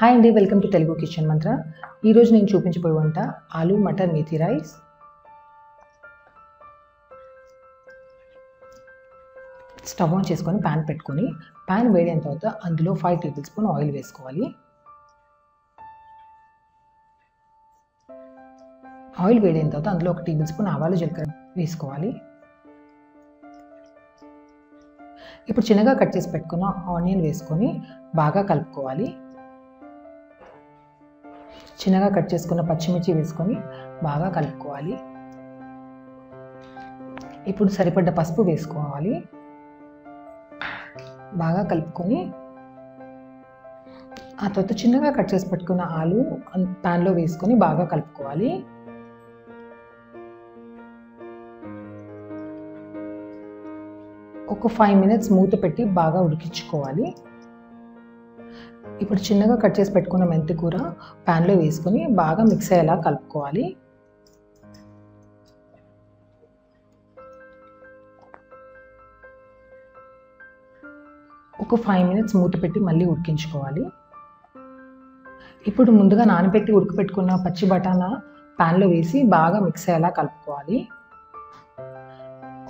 Hi అండి welcome to Telugu kitchen మంత్ర ఈరోజు నేను చూపించబోయే వంట aloo matar methi rice. Stove on చేసుకొని ప్యాన్ పెట్టుకొని ప్యాన్ వేడిన తర్వాత అందులో ఫైవ్ టేబుల్ స్పూన్ ఆయిల్ వేసుకోవాలి. ఆయిల్ వేడిన తర్వాత అందులో ఒక టేబుల్ స్పూన్ ఆవాలు జీలకర్ర వేసుకోవాలి. ఇప్పుడు చిన్నగా కట్ చేసి పెట్టుకున్న ఆనియన్ వేసుకొని బాగా కలుపుకోవాలి. చిన్నగా కట్ చేసుకున్న పచ్చిమిర్చి వేసుకొని బాగా కలుపుకోవాలి. ఇప్పుడు సరిపడ్డ పసుపు వేసుకోవాలి. బాగా కలుపుకొని ఆ తర్వాత చిన్నగా కట్ చేసి పెట్టుకున్న ఆలు ప్యాన్లో వేసుకొని బాగా కలుపుకోవాలి. ఒక ఫైవ్ మినిట్స్ మూత పెట్టి బాగా ఉడికించుకోవాలి. ఇప్పుడు చిన్నగా కట్ చేసి పెట్టుకున్న మెంతి కూర ప్యాన్లో వేసుకొని బాగా మిక్స్ అయ్యేలా కలుపుకోవాలి. ఒక ఫైవ్ మినిట్స్ మూత పెట్టి మళ్ళీ ఉడికించుకోవాలి. ఇప్పుడు ముందుగా నానబెట్టి ఉడకపెట్టుకున్న పచ్చి బఠానా ప్యాన్లో వేసి బాగా మిక్స్ అయ్యేలా కలుపుకోవాలి.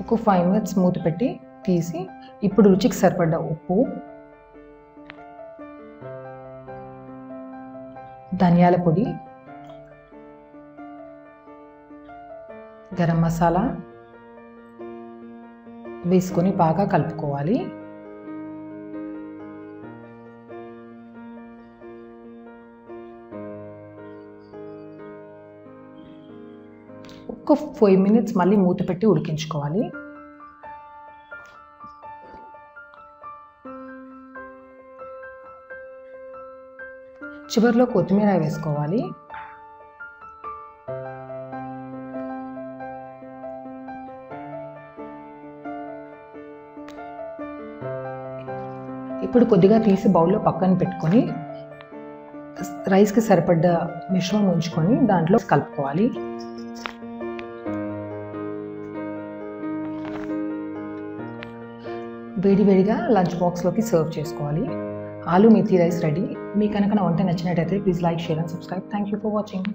ఒక ఫైవ్ మినిట్స్ మూత పెట్టి తీసి ఇప్పుడు రుచికి సరిపడ్డ ఉప్పు ధనియాల పొడి గరం మసాలా వేసుకొని బాగా కలుపుకోవాలి. ఒక ఫైవ్ మినిట్స్ మళ్ళీ మూత పెట్టి ఉడికించుకోవాలి. చివరిలో కొత్తిమీర వేసుకోవాలి. ఇప్పుడు కొద్దిగా తీసి బౌల్లో పక్కన పెట్టుకొని రైస్కి సరిపడ్డ మిశ్రమం ఉంచుకొని దాంట్లో కలుపుకోవాలి. వేడివేడిగా లంచ్ బాక్స్లోకి సర్వ్ చేసుకోవాలి. ఆలు మెథీ రైస్ రెడీ. మీ కనుక నా వంట నచ్చినట్టయితే please like share and subscribe. Thank you for watching